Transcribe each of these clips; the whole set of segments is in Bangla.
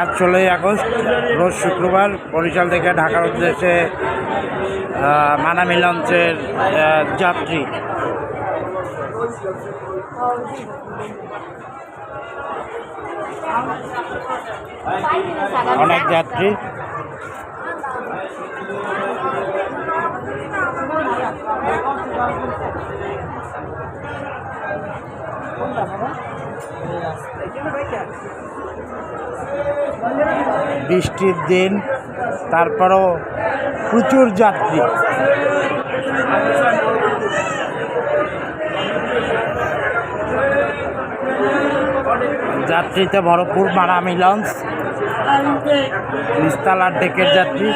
আজ ষোলোই আগস্ট রোজ শুক্রবার বরিশাল থেকে ঢাকার উদ্দেশ্যে মানামি লঞ্চের যাত্রী। অনেক যাত্রী। বৃষ্টির দিন তারপরও প্রচুর যাত্রী। যাত্রীতে ভরপুর মারামি লঞ্চ নিস্তালার ডেকের যাত্রী।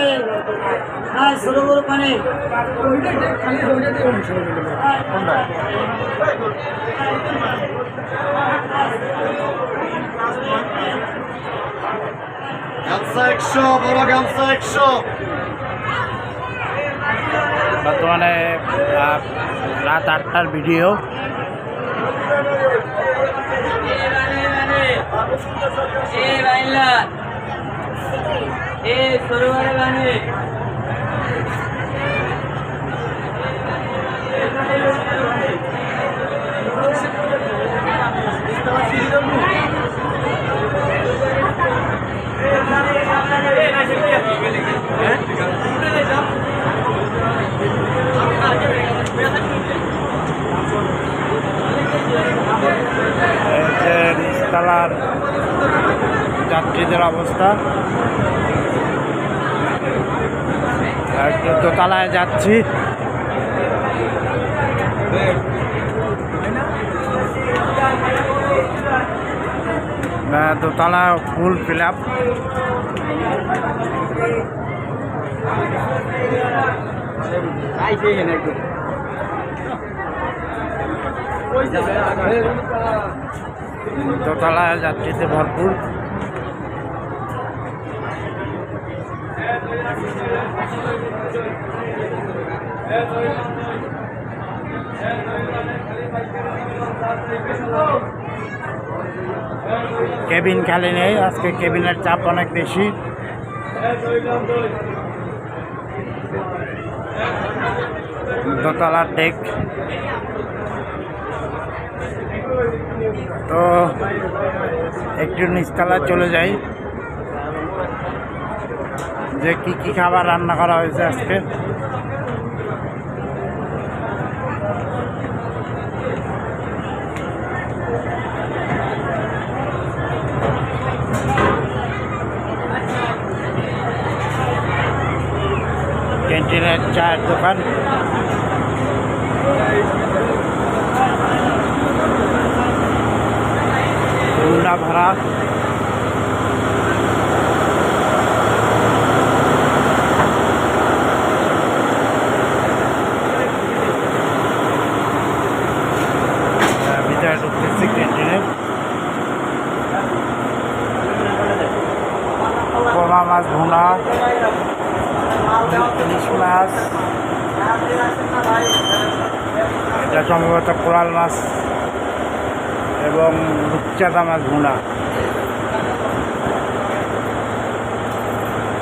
একশো বড় গামছা একশো। বর্তমানে রাত আটটার ভিডিও। এ এ সরোবরে বানে এই যে নিস্তালার যাত্রীদের অবস্থা। দোতলায় যাচ্ছি। দোতলা ফুল ফিল আপ দোতলা যাত্রীতে ভরপুর। কেবিন খালি নেই আজকে কেবিনের চাপ অনেক বেশি। দোতলার ডেক। তো একটু নিচতলা চলে যাই। যে কি কি খাবার রান্না করা হয়েছে আজকে? ক্যান্টিনের চায়ের দোকান। ভাড়া আহ, ভিতরে মাছ ভুনা। ইলিশ মাছ। এটা সম্ভবত কোরাল মাছ। এবং রূপচাঁদা মাছ